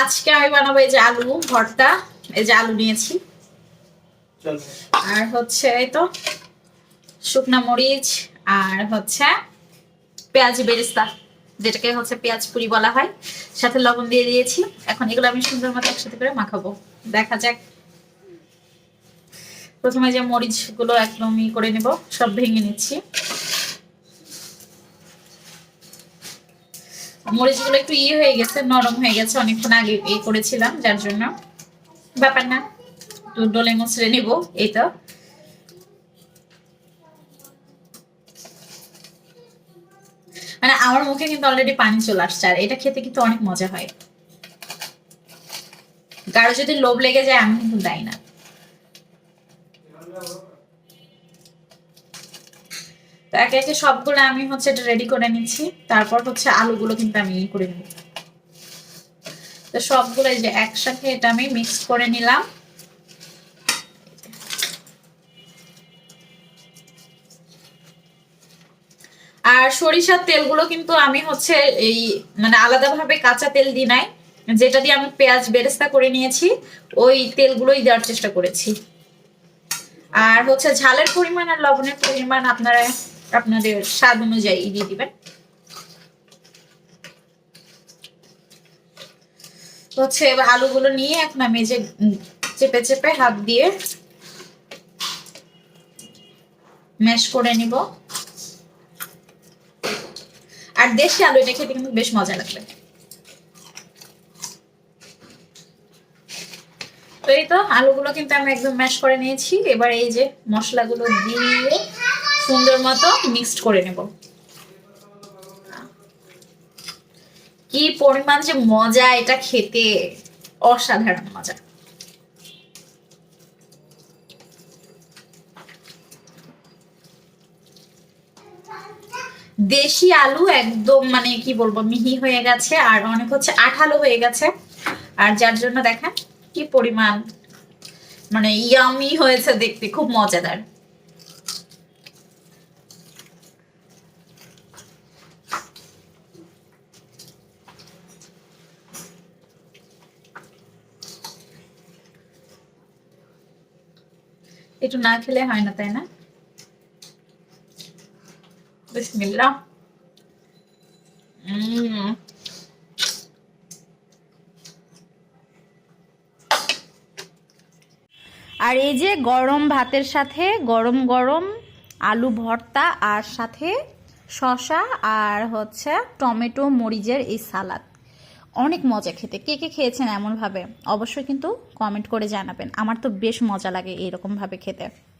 আজকে আমি বানাবো এই যে আলু ভর্তা এই যে আলু নিয়েছি। আর হচ্ছে এই তো শুকনা মরিচ আর হচ্ছে পেঁয়াজ বেরেস্তা যেটাকে হচ্ছে পেঁয়াজ পুরি বলা হয়। সাথে লবণ দিয়ে দিয়েছি। এখন এগুলো আমি সুন্দর মতো একসাথে করে মাখাবো। দেখা যাক। প্রথমে যে মরিচগুলো একদম ই করে নেব সব ভেঙে নিচ্ছি। মরিচগুলো একটু ইয়ে হয়ে গেছে, নরম হয়ে গেছে, অনেকক্ষণ আগে এই করেছিলাম, যার জন্য। ব্যাপার না একটু ডলে মুচড়ে নিব এই তো মানে আমার মুখে কিন্তু অলরেডি পানি চলে আসছে, আর এটা খেতে কিন্তু অনেক মজা হয়। কারও যদি লোভ লেগে যায়, আমি কিন্তু দেয় না। তো একে একে সবগুলো আমি হচ্ছে এটা রেডি করে নিচ্ছি। তারপর হচ্ছে আলুগুলো কিন্তু আমি করে নিব। তো সবগুলো যে একসাথে এটা আমি মিক্স করে নিলাম। আর সরিষার তেলগুলো কিন্তু আমি হচ্ছে এই মানে আলাদাভাবে কাঁচা তেল দিই নাই। যেটা দিয়ে আমি পেঁয়াজ বেরেস্তা করে নিয়েছি, ওই তেলগুলোই দেওয়ার চেষ্টা করেছি। আর হচ্ছে ঝালের পরিমাণ আর লবণের পরিমাণ আপনারা আপনাদের স্বাদ অনুযায়ী দিয়ে দিবেন। হচ্ছে এবার আলুগুলো নিয়ে এখন আমি যে চেপে চেপে হাত দিয়ে ম্যাশ করে নিব। আর দেশি আলু এটা খেতে কিন্তু বেশ মজা লাগবে। তো এই তো আলুগুলো কিন্তু আমি একদম ম্যাশ করে নিয়েছি। এবার এই যে মশলাগুলো দিয়ে সুন্দর মতো মিক্সড করে নেব। কি পরিমাণ যে মজা এটা খেতে। অসাধারণ মজা। দেশি আলু একদম মানে কি বলব, মিহি হয়ে গেছে আর অনেক হচ্ছে আঠালো হয়ে গেছে। আর যার জন্য দেখেন কি পরিমাণ মানে ইয়ামি হয়েছে দেখতে, খুব মজাদার। একটু না খেলে হয় না, তাই না? আর এই যে গরম ভাতের সাথে গরম গরম আলু ভর্তা আর সাথে শশা আর হচ্ছে টমেটো মরিচের এই সালাদ। অনেক মজা খেতে। কে কে খেয়েছেন এমনভাবে? অবশ্যই কিন্তু কমেন্ট করে জানাবেন। আমার তো বেশ মজা লাগে এইরকমভাবে খেতে।